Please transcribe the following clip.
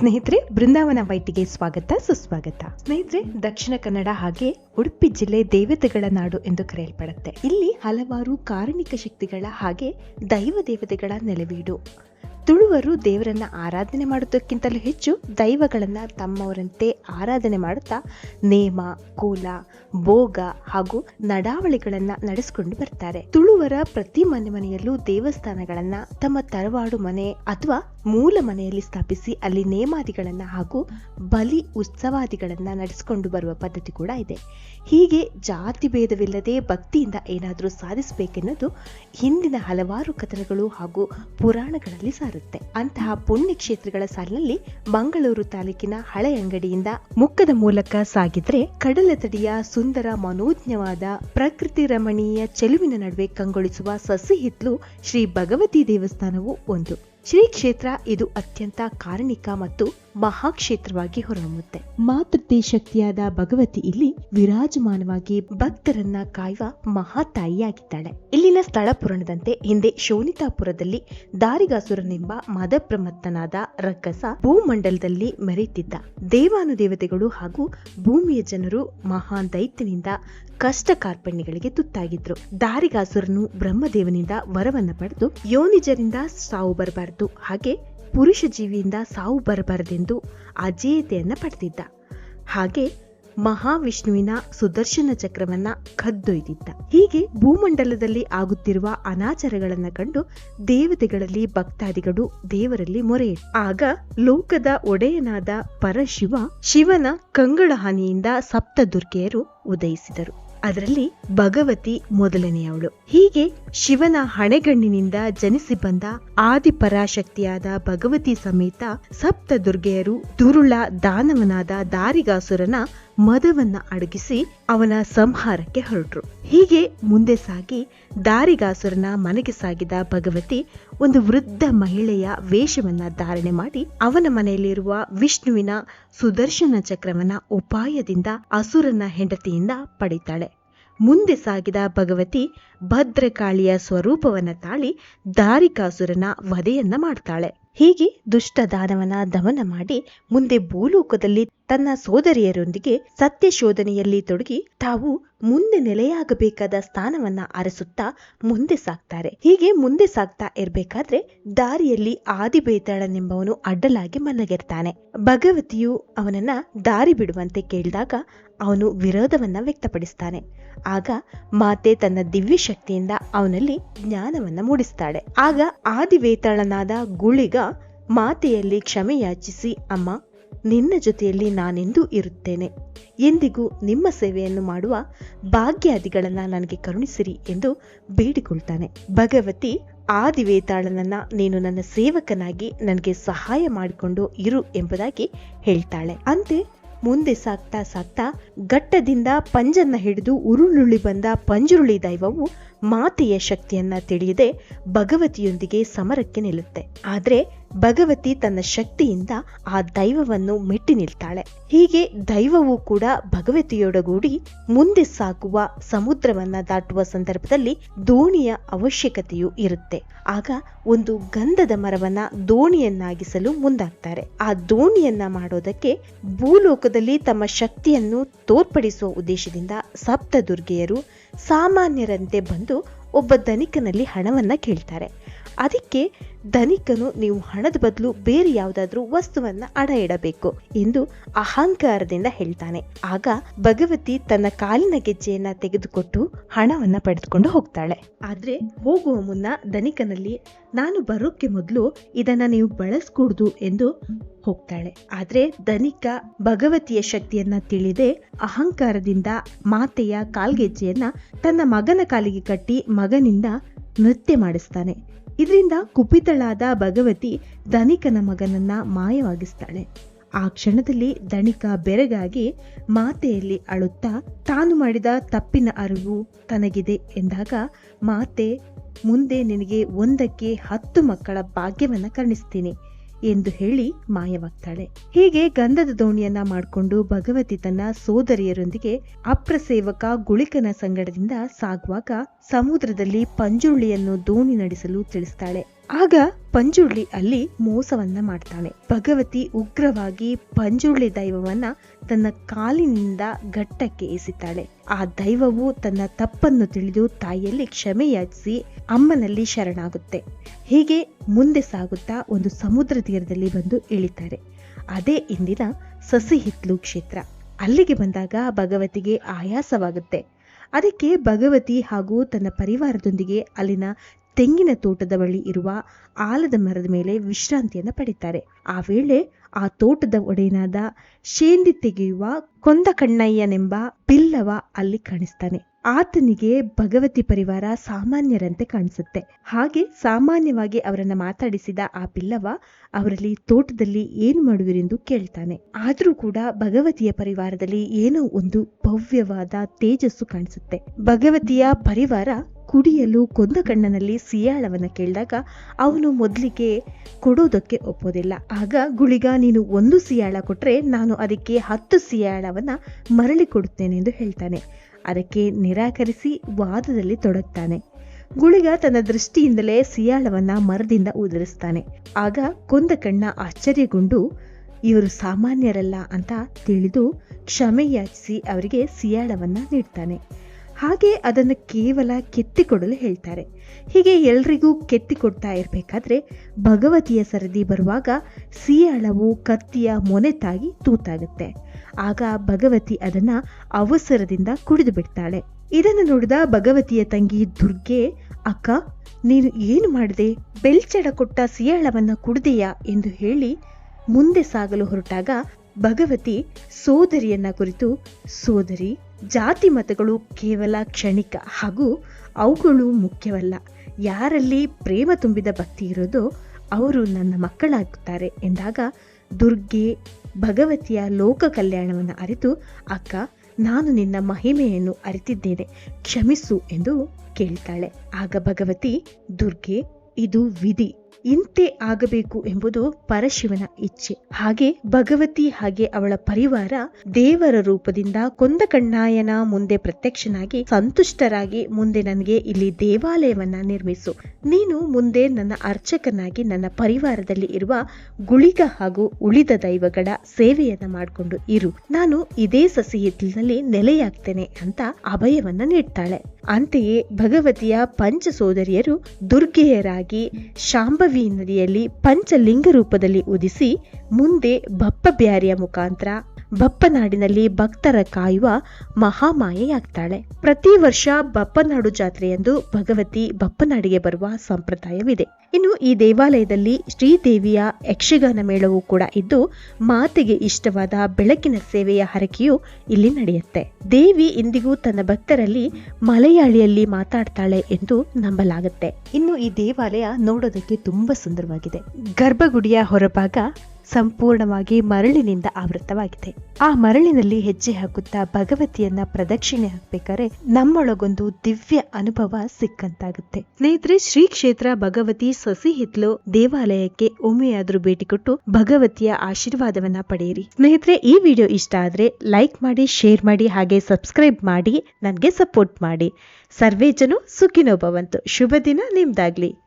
ಸ್ನೇಹಿತರೆ, ಬೃಂದಾವನ ವೈಟಿಗೆ ಸ್ವಾಗತ, ಸುಸ್ವಾಗತ. ಸ್ನೇಹಿತರೆ, ದಕ್ಷಿಣ ಕನ್ನಡ ಹಾಗೆ ಉಡುಪಿ ಜಿಲ್ಲೆ ದೇವತೆಗಳ ನಾಡು ಎಂದು ಕರೆಯಲ್ಪಡುತ್ತೆ. ಇಲ್ಲಿ ಹಲವಾರು ಕಾರಣಿಕ ಶಕ್ತಿಗಳ ಹಾಗೆ ದೈವ ದೇವತೆಗಳ ನೆಲೆವೀಡು. ತುಳುವರು ದೇವರನ್ನ ಆರಾಧನೆ ಮಾಡುವುದಕ್ಕಿಂತಲೂ ಹೆಚ್ಚು ದೈವಗಳನ್ನ ತಮ್ಮವರಂತೆ ಆರಾಧನೆ ಮಾಡುತ್ತಾ ನೇಮ, ಕೋಲ, ಭೋಗ ಹಾಗೂ ನಡಾವಳಿಗಳನ್ನ ನಡೆಸಿಕೊಂಡು ಬರ್ತಾರೆ. ತುಳುವರ ಪ್ರತಿ ಮನೆ ಮನೆಯಲ್ಲೂ ದೇವಸ್ಥಾನಗಳನ್ನ ತಮ್ಮ ತರವಾಡು ಮನೆ ಅಥವಾ ಮೂಲ ಮನೆಯಲ್ಲಿ ಸ್ಥಾಪಿಸಿ ಅಲ್ಲಿ ನೇಮಾದಿಗಳನ್ನು ಹಾಗೂ ಬಲಿ ಉತ್ಸವಾದಿಗಳನ್ನು ನಡೆಸಿಕೊಂಡು ಬರುವ ಪದ್ಧತಿ ಕೂಡ ಇದೆ. ಹೀಗೆ ಜಾತಿ ಭೇದವಿಲ್ಲದೆ ಭಕ್ತಿಯಿಂದ ಏನಾದರೂ ಸಾಧಿಸಬೇಕೆನ್ನೋದು ಹಿಂದಿನ ಹಲವಾರು ಕಥನಗಳು ಹಾಗೂ ಪುರಾಣಗಳಲ್ಲಿ ಸಾರುತ್ತೆ. ಅಂತಹ ಪುಣ್ಯ ಕ್ಷೇತ್ರಗಳ ಸಾಲಿನಲ್ಲಿ ಮಂಗಳೂರು ತಾಲೂಕಿನ ಹಳೆ ಅಂಗಡಿಯಿಂದ ಮುಖದ ಮೂಲಕ ಸಾಗಿದ್ರೆ ಕಡಲ ತಡಿಯ ಸುಂದರ ಮನೋಜ್ಞವಾದ ಪ್ರಕೃತಿ ರಮಣೀಯ ಚೆಲುವಿನ ನಡುವೆ ಕಂಗೊಳಿಸುವ ಸಸಿ ಹಿತ್ಲು ಶ್ರೀ ಭಗವತಿ ದೇವಸ್ಥಾನವು ಒಂದು. ಶ್ರೀ ಕ್ಷೇತ್ರ ಇದು ಅತ್ಯಂತ ಕಾರಣಿಕ ಮತ್ತು ಮಹಾಕ್ಷೇತ್ರವಾಗಿ ಹೊರಹೊಮ್ಮುತ್ತೆ. ಮಾತೃತೆ ಶಕ್ತಿಯಾದ ಭಗವತಿ ಇಲ್ಲಿ ವಿರಾಜಮಾನವಾಗಿ ಭಕ್ತರನ್ನ ಕಾಯುವ ಮಹಾತಾಯಿಯಾಗಿದ್ದಾಳೆ. ಇಲ್ಲಿನ ಸ್ಥಳ ಪುರಾಣದಂತೆ ಹಿಂದೆ ಶೋನಿತಾಪುರದಲ್ಲಿ ದಾರಿಗಾಸುರನೆಂಬ ಮದಪ್ರಮತ್ತನಾದ ರಕ್ಕಸ ಭೂಮಂಡಲದಲ್ಲಿ ಮೆರೆಯುತ್ತಿದ್ದ. ದೇವಾನುದೇವತೆಗಳು ಹಾಗೂ ಭೂಮಿಯ ಜನರು ಮಹಾನ್ ದೈತ್ಯನಿಂದ ಕಷ್ಟ ಕಾರ್ಪಣ್ಯಗಳಿಗೆ ತುತ್ತಾಗಿದ್ರು. ದಾರಿಗಾಸುರನು ಬ್ರಹ್ಮದೇವನಿಂದ ವರವನ್ನ ಪಡೆದು ಯೋನಿಜರಿಂದ ಸಾವು ಬರಬಾರದು. ಹಾಗೆ ಪುರುಷ ಜೀವಿಯಿಂದ ಸಾವು ಬರಬಾರದೆಂದು ಅಜೇಯತೆಯನ್ನು ಪಡೆದಿದ್ದ. ಹಾಗೆ ಮಹಾವಿಷ್ಣುವಿನ ಸುದರ್ಶನ ಚಕ್ರವನ್ನ ಕದ್ದೊಯ್ದಿದ್ದ. ಹೀಗೆ ಭೂಮಂಡಲದಲ್ಲಿ ಆಗುತ್ತಿರುವ ಅನಾಚಾರಗಳನ್ನ ಕಂಡು ದೇವತೆಗಳಲ್ಲಿ ಭಕ್ತಾದಿಗಳು ದೇವರಲ್ಲಿ ಮೊರೆ ಆಗ ಲೋಕದ ಒಡೆಯನಾದ ಪರಶಿವ ಶಿವನ ಕಂಗಳ ಹಾನಿಯಿಂದ ಸಪ್ತ ಉದಯಿಸಿದರು. ಅದರಲ್ಲಿ ಭಗವತಿ ಮೊದಲನೆಯವಳು. ಹೀಗೆ ಶಿವನ ಹಣೆಗಣ್ಣಿನಿಂದ ಜನಿಸಿ ಬಂದ ಆದಿಪರಾಶಕ್ತಿಯಾದ ಭಗವತಿ ಸಮೇತ ಸಪ್ತ ದುರ್ಗೆಯರು ದುರುಳ ದಾನವನಾದ ದಾರಿಗಾಸುರನ ಮದವನ್ನ ಅಡಗಿಸಿ ಅವನ ಸಂಹಾರಕ್ಕೆ ಹೊರಟರು. ಹೀಗೆ ಮುಂದೆ ಸಾಗಿ ದಾರಿಗಾಸುರನ ಮನೆಗೆ ಸಾಗಿದ ಭಗವತಿ ಒಂದು ವೃದ್ಧ ಮಹಿಳೆಯ ವೇಷವನ್ನ ಧಾರಣೆ ಮಾಡಿ ಅವನ ಮನೆಯಲ್ಲಿರುವ ವಿಷ್ಣುವಿನ ಸುದರ್ಶನ ಚಕ್ರವನ್ನ ಉಪಾಯದಿಂದ ಅಸುರನ ಹೆಂಡತಿಯಿಂದ ಪಡಿತಾಳೆ. ಮುಂದೆ ಸಾಗಿದ ಭಗವತಿ ಭದ್ರಕಾಳಿಯ ಸ್ವರೂಪವನ್ನ ತಾಳಿ ದಾರಿಕಾಸುರನ ವಧೆಯನ್ನ ಮಾಡ್ತಾಳೆ. ಹೀಗೆ ದುಷ್ಟ ದಾನವನ ದಮನ ಮಾಡಿ ಮುಂದೆ ಭೂಲೋಕದಲ್ಲಿ ತನ್ನ ಸೋದರಿಯರೊಂದಿಗೆ ಸತ್ಯ ಶೋಧನೆಯಲ್ಲಿ ತೊಡಗಿ ತಾವು ಮುಂದೆ ನೆಲೆಯಾಗಬೇಕಾದ ಸ್ಥಾನವನ್ನ ಅರಸುತ್ತಾ ಮುಂದೆ ಸಾಕ್ತಾರೆ ಹೀಗೆ ಮುಂದೆ ಸಾಗ್ತಾ ಇರಬೇಕಾದ್ರೆ ದಾರಿಯಲ್ಲಿ ಆದಿಬೇತಾಳನೆಂಬವನು ಅಡ್ಡಲಾಗಿ ಮಲಗಿರ್ತಾನೆ. ಭಗವತಿಯು ಅವನನ್ನ ದಾರಿ ಬಿಡುವಂತೆ ಕೇಳಿದಾಗ ಅವನು ವಿರೋಧವನ್ನ ವ್ಯಕ್ತಪಡಿಸ್ತಾನೆ. ಆಗ ಮಾತೆ ತನ್ನ ದಿವ್ಯ ಶಕ್ತಿಯಿಂದ ಅವನಲ್ಲಿ ಜ್ಞಾನವನ್ನ ಮೂಡಿಸ್ತಾಳೆ. ಆಗ ಆದಿವೇತಾಳನಾದ ಗುಳಿಗ ಮಾತೆಯಲ್ಲಿ ಕ್ಷಮೆಯಾಚಿಸಿ ಅಮ್ಮ, ನಿನ್ನ ಜೊತೆಯಲ್ಲಿ ನಾನೆಂದೂ ಇರುತ್ತೇನೆ. ಎಂದಿಗೂ ನಿಮ್ಮ ಸೇವೆಯನ್ನು ಮಾಡುವ ಭಾಗ್ಯಾದಿಗಳನ್ನು ನನಗೆ ಕರುಣಿಸಿರಿ ಎಂದು ಬೇಡಿಕೊಳ್ತಾನೆ. ಭಗವತಿ ಆದಿವೇತಾಳನನ್ನ ನೀನು ನನ್ನ ಸೇವಕನಾಗಿ ನನಗೆ ಸಹಾಯ ಮಾಡಿಕೊಂಡು ಇರು ಎಂಬುದಾಗಿ ಹೇಳ್ತಾಳೆ. ಅಂತೆ ಮುಂದೆ ಸಾಗ್ತಾ ಸಾಗ್ತಾ ಘಟ್ಟದಿಂದ ಪಂಜನ್ನ ಹಿಡಿದು ಉರುಳುಳಿ ಬಂದ ಪಂಜುರುಳಿ ದೈವವು ಮಾತೆಯ ಶಕ್ತಿಯನ್ನ ತಿಳಿಯದೆ ಭಗವತಿಯೊಂದಿಗೆ ಸಮರಕ್ಕೆ ನಿಲ್ಲುತ್ತೆ. ಆದ್ರೆ ಭಗವತಿ ತನ್ನ ಶಕ್ತಿಯಿಂದ ಆ ದೈವವನ್ನು ಮೆಟ್ಟಿ ನಿಲ್ತಾಳೆ. ಹೀಗೆ ದೈವವು ಕೂಡ ಭಗವತಿಯೊಡಗೂಡಿ ಮುಂದೆ ಸಾಗುವ ಸಮುದ್ರವನ್ನ ದಾಟುವ ಸಂದರ್ಭದಲ್ಲಿ ದೋಣಿಯ ಅವಶ್ಯಕತೆಯು ಇರುತ್ತೆ. ಆಗ ಒಂದು ಗಂಧದ ಮರವನ್ನ ದೋಣಿಯನ್ನಾಗಿಸಲು ಮುಂದಾಗ್ತಾರೆ. ಆ ದೋಣಿಯನ್ನ ಮಾಡೋದಕ್ಕೆ ಭೂಲೋಕದಲ್ಲಿ ತಮ್ಮ ಶಕ್ತಿಯನ್ನು ತೋರ್ಪಡಿಸುವ ಉದ್ದೇಶದಿಂದ ಸಪ್ತ ದುರ್ಗೆಯರು ಸಾಮಾನ್ಯರಂತೆ ಬಂದು ಒಬ್ಬ ಧನಿಕನಲ್ಲಿ ಹಣವನ್ನ ಕೇಳ್ತಾರೆ. ಅದಕ್ಕೆ ಧನಿಕನು ನೀವು ಹಣದ ಬದಲು ಬೇರೆ ಯಾವುದಾದ್ರೂ ವಸ್ತುವನ್ನ ಅಡ ಇಡಬೇಕು ಎಂದು ಅಹಂಕಾರದಿಂದ ಹೇಳ್ತಾನೆ. ಆಗ ಭಗವತಿ ತನ್ನ ಕಾಲಿನ ಗೆಜ್ಜೆಯನ್ನ ತೆಗೆದುಕೊಟ್ಟು ಹಣವನ್ನ ಪಡೆದುಕೊಂಡು ಹೋಗ್ತಾಳೆ. ಆದ್ರೆ ಹೋಗುವ ಮುನ್ನ ಧನಿಕನಲ್ಲಿ, ನಾನು ಬರೋಕ್ಕೆ ಮೊದಲು ಇದನ್ನ ನೀವು ಬಳಸ್ಕೂಡ್ದು ಎಂದು ಹೋಗ್ತಾಳೆ. ಆದ್ರೆ ಧನಿಕ ಭಗವತಿಯ ಶಕ್ತಿಯನ್ನ ತಿಳಿದೆ ಅಹಂಕಾರದಿಂದ ಮಾತೆಯ ಕಾಲ್ಗೆಜ್ಜೆಯನ್ನ ತನ್ನ ಮಗನ ಕಾಲಿಗೆ ಕಟ್ಟಿ ಮಗನಿಂದ ನೃತ್ಯ ಮಾಡಿಸ್ತಾನೆ. ಇದರಿಂದ ಕುಪಿತಳಾದ ಭಗವತಿ ಧನಿಕನ ಮಗನನ್ನ ಮಾಯವಾಗಿಸ್ತಾಳೆ. ಆ ಕ್ಷಣದಲ್ಲಿ ಧನಿಕ ಬೆರಗಾಗಿ ಮಾತೆಯಲ್ಲಿ ಅಳುತ್ತಾ ತಾನು ಮಾಡಿದ ತಪ್ಪಿನ ಅರಿವು ತನಗಿದೆ ಎಂದಾಗ ಮಾತೆ, ಮುಂದೆ ನಿನಗೆ ಒಂದಕ್ಕೆ ಹತ್ತು ಮಕ್ಕಳ ಭಾಗ್ಯವನ್ನ ಕರುಣಿಸ್ತೀನಿ. ಎಂದು ಹೇಳಿ ಮಾಯವಾಗ್ತಾಳೆ. ಹೀಗೆ ಗಂಧದ ದೋಣಿಯನ್ನ ಮಾಡಿಕೊಂಡು ಭಗವತಿ ತನ್ನ ಸೋದರಿಯರೊಂದಿಗೆ ಅಪ್ರಸೇವಕ ಗುಳಿಕನ ಸಂಗಡದಿಂದ ಸಾಗುವಾಗ ಸಮುದ್ರದಲ್ಲಿ ಪಂಜುರುಳಿಯನ್ನು ದೋಣಿ ನಡೆಸಲು ತಿಳಿಸ್ತಾಳೆ. ಆಗ ಪಂಜುಳ್ಳಿ ಅಲ್ಲಿ ಮೋಸವನ್ನ ಮಾಡ್ತಾಳೆ. ಭಗವತಿ ಉಗ್ರವಾಗಿ ಪಂಜುಳ್ಳಿ ದೈವವನ್ನ ತನ್ನ ಕಾಲಿನಿಂದ ಘಟ್ಟಕ್ಕೆ ಎಸಿತಾಳೆ. ಆ ದೈವವು ತನ್ನ ತಪ್ಪನ್ನು ತಿಳಿದು ತಾಯಿಯಲ್ಲಿ ಕ್ಷಮೆಯಾಚಿಸಿ ಅಮ್ಮನಲ್ಲಿ ಶರಣಾಗುತ್ತೆ. ಹೀಗೆ ಮುಂದೆ ಸಾಗುತ್ತಾ ಒಂದು ಸಮುದ್ರ ತೀರದಲ್ಲಿ ಬಂದು ಇಳಿತಾರೆ. ಅದೇ ಇಂದಿನ ಸಸಿಹಿತ್ಲು ಕ್ಷೇತ್ರ. ಅಲ್ಲಿಗೆ ಬಂದಾಗ ಭಗವತಿಗೆ ಆಯಾಸವಾಗುತ್ತೆ. ಅದಕ್ಕೆ ಭಗವತಿ ಹಾಗೂ ತನ್ನ ಪರಿವಾರದೊಂದಿಗೆ ಅಲ್ಲಿನ ತೆಂಗಿನ ತೋಟದ ಬಳಿ ಇರುವ ಆಲದ ಮರದ ಮೇಲೆ ವಿಶ್ರಾಂತಿಯನ್ನು ಪಡಿತಾರೆ ಆ ವೇಳೆ ಆ ತೋಟದ ಒಡೆಯನಾದ ಶೇಂದಿ ತೆಗೆಯುವ ಕೊಂದ ಕಣ್ಣಯ್ಯನೆಂಬ ಬಿಲ್ಲವ ಅಲ್ಲಿ ಕಾಣಿಸ್ತಾನೆ. ಆತನಿಗೆ ಭಗವತಿ ಪರಿವಾರ ಸಾಮಾನ್ಯರಂತೆ ಕಾಣಿಸುತ್ತೆ. ಹಾಗೆ ಸಾಮಾನ್ಯವಾಗಿ ಅವರನ್ನ ಮಾತಾಡಿಸಿದ ಆ ಬಿಲ್ಲವ ಅವರಲ್ಲಿ ತೋಟದಲ್ಲಿ ಏನು ಮಾಡುವಿರೆಂದು ಕೇಳ್ತಾನೆ. ಆದ್ರೂ ಕೂಡ ಭಗವತಿಯ ಪರಿವಾರದಲ್ಲಿ ಏನೋ ಒಂದು ಭವ್ಯವಾದ ತೇಜಸ್ಸು ಕಾಣಿಸುತ್ತೆ. ಭಗವತಿಯ ಪರಿವಾರ ಕುಡಿಯಲು ಕೊಂದ ಕಣ್ಣನಲ್ಲಿ ಸಿಯಾಳವನ್ನು ಕೇಳಿದಾಗ ಅವನು ಮೊದಲಿಗೆ ಕೊಡೋದಕ್ಕೆ ಒಪ್ಪೋದಿಲ್ಲ. ಆಗ, ಗುಳಿಗ, ನೀನು ಒಂದು ಸಿಯಾಳ ಕೊಟ್ಟರೆ ನಾನು ಅದಕ್ಕೆ ಹತ್ತು ಸಿಯಾಳವನ್ನು ಮರಳಿ ಕೊಡುತ್ತೇನೆ ಎಂದು ಹೇಳ್ತಾನೆ. ಅದಕ್ಕೆ ನಿರಾಕರಿಸಿ ವಾದದಲ್ಲಿ ತೊಡಗ್ತಾನೆ. ಗುಳಿಗ ತನ್ನ ದೃಷ್ಟಿಯಿಂದಲೇ ಸಿಯಾಳವನ್ನು ಮರದಿಂದ ಉದುರಿಸ್ತಾನೆ. ಆಗ ಕೊಂದ ಕಣ್ಣ ಆಶ್ಚರ್ಯಗೊಂಡು, ಇವರು ಸಾಮಾನ್ಯರಲ್ಲ ಅಂತ ತಿಳಿದು ಕ್ಷಮೆ ಯಾಚಿಸಿ ಅವರಿಗೆ ಸಿಯಾಳವನ್ನು ನೀಡ್ತಾನೆ. ಹಾಗೆ ಅದನ್ನು ಕೇವಲ ಕೆತ್ತಿಕೊಡಲು ಹೇಳ್ತಾರೆ. ಹೀಗೆ ಎಲ್ರಿಗೂ ಕೆತ್ತಿಕೊಡ್ತಾ ಇರಬೇಕಾದ್ರೆ ಭಗವತಿಯ ಸರದಿ ಬರುವಾಗ ಸಿಯಾಳವು ಕತ್ತಿಯ ಮೊನೆತಾಗಿ ತೂತಾಗುತ್ತೆ. ಆಗ ಭಗವತಿ ಅದನ್ನ ಅವಸರದಿಂದ ಕುಡಿದು ಬಿಡ್ತಾಳೆ. ಇದನ್ನು ನೋಡಿದ ಭಗವತಿಯ ತಂಗಿ ದುರ್ಗೆ, ಅಕ್ಕ, ನೀನು ಏನು ಮಾಡಿದೆ? ಬೆಲ್ಚಡ ಕೊಟ್ಟ ಸಿಯಾಳವನ್ನ ಕುಡ್ದೆಯಾ? ಎಂದು ಹೇಳಿ ಮುಂದೆ ಸಾಗಲು ಹೊರಟಾಗ ಭಗವತಿ ಸೋದರಿಯನ್ನ ಕುರಿತು, ಸೋದರಿ ಜಾತಿ ಮತಗಳು ಕೇವಲ ಕ್ಷಣಿಕ ಹಾಗೂ ಅವುಗಳು ಮುಖ್ಯವಲ್ಲ. ಯಾರಲ್ಲಿ ಪ್ರೇಮ ತುಂಬಿದ ಭಕ್ತಿ ಇರೋದೋ ಅವರು ನನ್ನ ಮಕ್ಕಳಾಗುತ್ತಾರೆ ಎಂದಾಗ ದುರ್ಗೆ ಭಗವತಿಯ ಲೋಕ ಕಲ್ಯಾಣವನ್ನು ಅರಿತು, ಅಕ್ಕ, ನಾನು ನಿನ್ನ ಮಹಿಮೆಯನ್ನು ಅರಿತಿದ್ದೇನೆ, ಕ್ಷಮಿಸು ಎಂದು ಕೇಳ್ತಾಳೆ. ಆಗ ಭಗವತಿ, ದುರ್ಗೆ, ಇದು ವಿಧಿ. ಇಂತೆ ಆಗಬೇಕು ಎಂಬುದು ಪರಶಿವನ ಇಚ್ಛೆ. ಹಾಗೆ ಭಗವತಿ ಹಾಗೆ ಅವಳ ಪರಿವಾರ ದೇವರ ರೂಪದಿಂದ ಕೊಂದ ಕಣ್ಣಾಯನ ಮುಂದೆ ಪ್ರತ್ಯಕ್ಷನಾಗಿ ಸಂತುಷ್ಟರಾಗಿ ಮುಂದೆ ನನಗೆ ಇಲ್ಲಿ ದೇವಾಲಯವನ್ನ ನಿರ್ಮಿಸು. ನೀನು ಮುಂದೆ ನನ್ನ ಅರ್ಚಕನಾಗಿ ನನ್ನ ಪರಿವಾರದಲ್ಲಿ ಇರುವ ಗುಳಿಗ ಹಾಗೂ ಉಳಿದ ದೈವಗಳ ಸೇವೆಯನ್ನ ಮಾಡಿಕೊಂಡು ಇರು. ನಾನು ಇದೇ ಸಸಿ ಹಿತ್ತಲಿನಲ್ಲಿ ನೆಲೆಯಾಗ್ತೇನೆ ಅಂತ ಅಭಯವನ್ನ ನೀಡ್ತಾಳೆ. ಅಂತೆಯೇ ಭಗವತಿಯ ಪಂಚ ಸೋದರಿಯರು ದುರ್ಗೆಯರಾಗಿ ಶಾಂಭವಿ ನದಿಯಲ್ಲಿ ಪಂಚಲಿಂಗ ರೂಪದಲ್ಲಿ ಉದಿಸಿ ಮುಂದೆ ಬಪ್ಪ ಬ್ಯಾರಿಯ ಮುಖಾಂತರ ಬಪ್ಪನಾಡಿನಲ್ಲಿ ಭಕ್ತರ ಕಾಯುವ ಮಹಾಮಾಯೆಯಾಗ್ತಾಳೆ. ಪ್ರತಿ ವರ್ಷ ಬಪ್ಪನಾಡು ಜಾತ್ರೆಯಂದು ಭಗವತಿ ಬಪ್ಪನಾಡಿಗೆ ಬರುವ ಸಂಪ್ರದಾಯವಿದೆ. ಇನ್ನು ಈ ದೇವಾಲಯದಲ್ಲಿ ಶ್ರೀದೇವಿಯ ಯಕ್ಷಗಾನ ಮೇಳವೂ ಕೂಡ ಇದ್ದು, ಮಾತೆಗೆ ಇಷ್ಟವಾದ ಬೆಳಕಿನ ಸೇವೆಯ ಹರಕೆಯು ಇಲ್ಲಿ ನಡೆಯುತ್ತೆ. ದೇವಿ ಇಂದಿಗೂ ತನ್ನ ಭಕ್ತರಲ್ಲಿ ಮಲಯಾಳಿಯಲ್ಲಿ ಮಾತಾಡ್ತಾಳೆ ಎಂದು ನಂಬಲಾಗುತ್ತೆ. ಇನ್ನು ಈ ದೇವಾಲಯ ನೋಡೋದಕ್ಕೆ ತುಂಬಾ ಸುಂದರವಾಗಿದೆ. ಗರ್ಭಗುಡಿಯ ಹೊರಭಾಗ ಸಂಪೂರ್ಣವಾಗಿ ಮರಳಿನಿಂದ ಆವೃತವಾಗಿದೆ ಆ ಮರಳಿನಲ್ಲಿ ಹೆಜ್ಜೆ ಹಾಕುತ್ತಾ ಭಗವತಿಯನ್ನ ಪ್ರದಕ್ಷಿಣೆ ಹಾಕ್ಬೇಕಾದ್ರೆ ನಮ್ಮೊಳಗೊಂದು ದಿವ್ಯ ಅನುಭವ ಸಿಕ್ಕಂತಾಗುತ್ತೆ. ಸ್ನೇಹಿತರೆ ಶ್ರೀ ಕ್ಷೇತ್ರ ಭಗವತಿ ಸಸಿ ಹಿತ್ಲು ದೇವಾಲಯಕ್ಕೆ ಒಮ್ಮೆಯಾದ್ರೂ ಭೇಟಿ ಕೊಟ್ಟು ಭಗವತಿಯ ಆಶೀರ್ವಾದವನ್ನ ಪಡೆಯಿರಿ. ಸ್ನೇಹಿತರೆ, ಈ ವಿಡಿಯೋ ಇಷ್ಟ ಆದ್ರೆ ಲೈಕ್ ಮಾಡಿ, ಶೇರ್ ಮಾಡಿ, ಹಾಗೆ ಸಬ್ಸ್ಕ್ರೈಬ್ ಮಾಡಿ, ನನಗೆ ಸಪೋರ್ಟ್ ಮಾಡಿ. ಸರ್ವೇ ಜನ ಸುಖಿನೋ ಭವಂತು ಶುಭ ದಿನ ನಿಮ್ದಾಗ್ಲಿ.